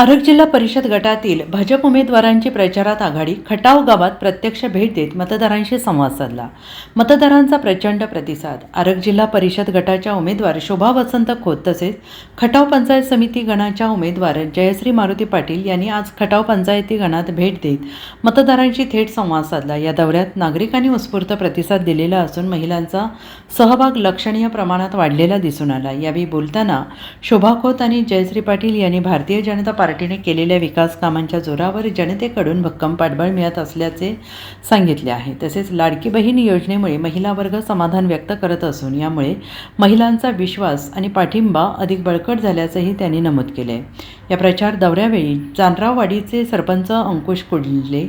आरग जिल्हा परिषद गटातील भाजप उमेदवारांची प्रचारात आघाडी खटाव गावात प्रत्यक्ष भेट देत मतदारांशी संवाद साधला. मतदारांचा प्रचंड प्रतिसाद. आरग जिल्हा परिषद गटाच्या उमेदवार शोभा वसंत खोत तसेच खटाव पंचायत समिती गणाच्या उमेदवार जयश्री मारुती पाटील यांनी आज खटाव पंचायती गणात भेट देत मतदारांशी थेट संवाद साधला. या दौऱ्यात नागरिकांनी उत्स्फूर्त प्रतिसाद दिलेला असून महिलांचा सहभाग लक्षणीय प्रमाणात वाढलेला दिसून आला. यावेळी बोलताना शोभा खोत आणि जयश्री पाटील यांनी भारतीय जनता पार्टीने केलेल्या विकास कामांच्या जोरावर जनतेकडून भक्कम पाठबळ मिळत असल्याचे सांगितले आहे. तसेच लाडकी बहीण योजनेमुळे महिला वर्ग समाधान व्यक्त करत असून यामुळे महिलांचा विश्वास आणि पाठिंबा अधिक बळकट झाल्याचंही त्यांनी नमूद केले या प्रचार दौऱ्यावेळी जानराववाडीचे सरपंच अंकुश कुडले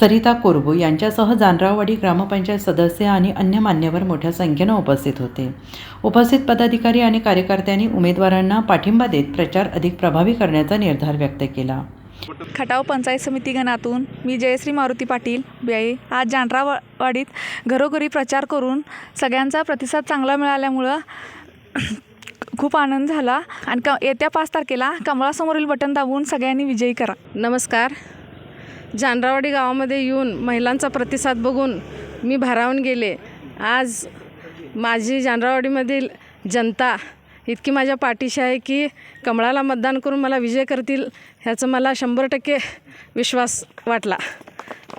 सरिता कोरबू यांच्यासह जानराववाडी ग्रामपंचायत सदस्य आणि अन्य मान्यवर मोठ्या संख्येनं उपस्थित होते. उपस्थित पदाधिकारी आणि कार्यकर्त्यांनी उमेदवारांना पाठिंबा देत प्रचार अधिक प्रभावी करण्याचा निर्धार व्यक्त केला. खटाव पंचायत समिती गणातून मी जयश्री मारुती पाटील बियाई. आज जानरावाडीत घरोघरी प्रचार करून सगळ्यांचा प्रतिसाद चांगला मिळाल्यामुळं खूप आनंद झाला. आणि क येत्या पाच तारखेला कमळासमोरील बटन दाबून सगळ्यांनी विजयी करा. नमस्कार. जानरावाडी गावामध्ये येऊन महिलांचा प्रतिसाद बघून मी भारावून गेले. आज माझी जानरावाडीमधील जनता इतकी माझ्या पाठीशी आहे की कमळाला मतदान करून मला विजय करतील ह्याचं मला शंभर टक्के विश्वास वाटला.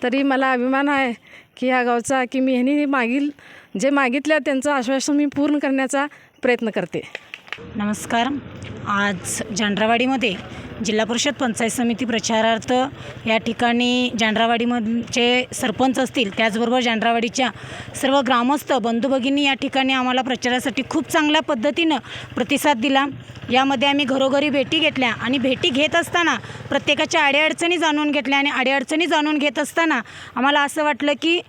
तरी मला अभिमान आहे की ह्या गावचा की मी ह्यांनी मागील जे मागितलं त्यांचं आश्वासन मी पूर्ण करण्याचा प्रयत्न करते. नमस्कार. आज जांड्रावाडीमध्ये जिल्हा परिषद पंचायत समिती प्रचारार्थ या ठिकाणी जांड्रावाडीमधचे सरपंच असतील त्याचबरोबर जांड्रावाडीच्या सर्व ग्रामस्थ बंधू भगिनी या ठिकाणी आम्हाला प्रचारासाठी खूप चांगल्या पद्धतीनं प्रतिसाद दिला. यामध्ये आम्ही घरोघरी भेटी घेतल्या आणि भेटी घेत असताना प्रत्येकाच्या अडीअडचणी जाणून घेतल्या आणि अडीअडचणी जाणून घेत असताना आम्हाला असं वाटलं की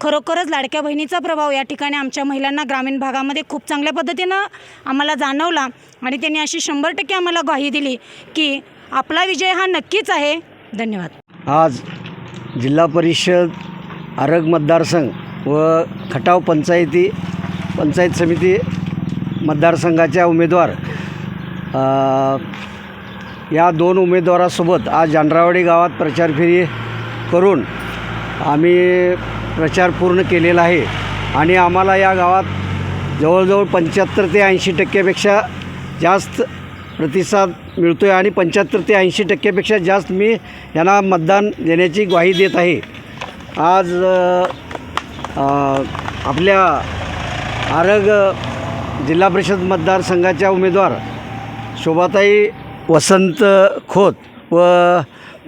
खरोखरच लाडक्या बहिणीचा प्रभाव या ठिकाणी आमच्या महिलांना ग्रामीण भागामध्ये खूप चांगल्या पद्धतीनं आम्हाला जाणवला आणि त्यांनी अशी शंभर टक्के आम्हाला ग्वाही दिली की आपला विजय हा नक्कीच आहे. धन्यवाद. आज जिल्हा परिषद आरग मतदारसंघ व खटाव पंचायती पंचायत समिती मतदारसंघाच्या उमेदवार या दोन उमेदवारासोबत आज जानरावाडी गावात प्रचार फेरी करून आम्ही प्रचार पूर्ण केलेला आहे. आणि आम्हाला या गावात जवळजवळ पंच्याहत्तर ते ऐंशी टक्क्यापेक्षा जास्त प्रतिसाद मिळतो आहे आणि पंच्याहत्तर ते ऐंशी टक्क्यापेक्षा जास्त मी यांना मतदान देण्याची ग्वाही देत आहे. आज आपल्या आरग जिल्हा परिषद मतदारसंघाच्या उमेदवार शोभाताई वसंत खोत व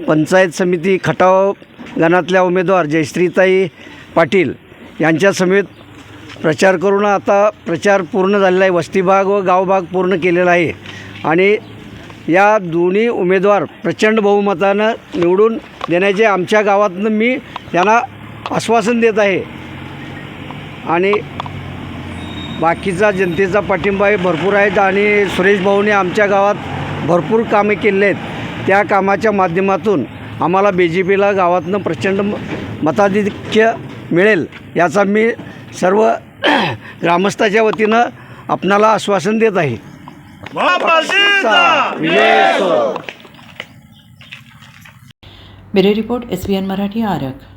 पंचायत समिती खटाव गणातल्या उमेदवार जयश्रीताई पाटील यांच्या समेत प्रचार करून आता प्रचार पूर्ण झालेला आहे. वस्तीभाग व गावभाग पूर्ण केलेला आहे. आणि या दोन्ही उमेदवार प्रचंड बहुमतानं निवडून देण्याचे आमच्या गावातनं मी त्यांना आश्वासन देत आहे. आणि बाकीचा जनतेचा पाठिंबा हे भरपूर आहेत आणि सुरेश भाऊने आमच्या गावात भरपूर कामे केले आहेत. त्या कामाच्या माध्यमातून आम्हाला बी जे पीला गावातनं प्रचंड मताधिक्य मिळेल. याचा मी सर्व ग्रामस्थाच्या वतीनं आपणाला आश्वासन देत आहे. Bureau report S B N Marathi Arag.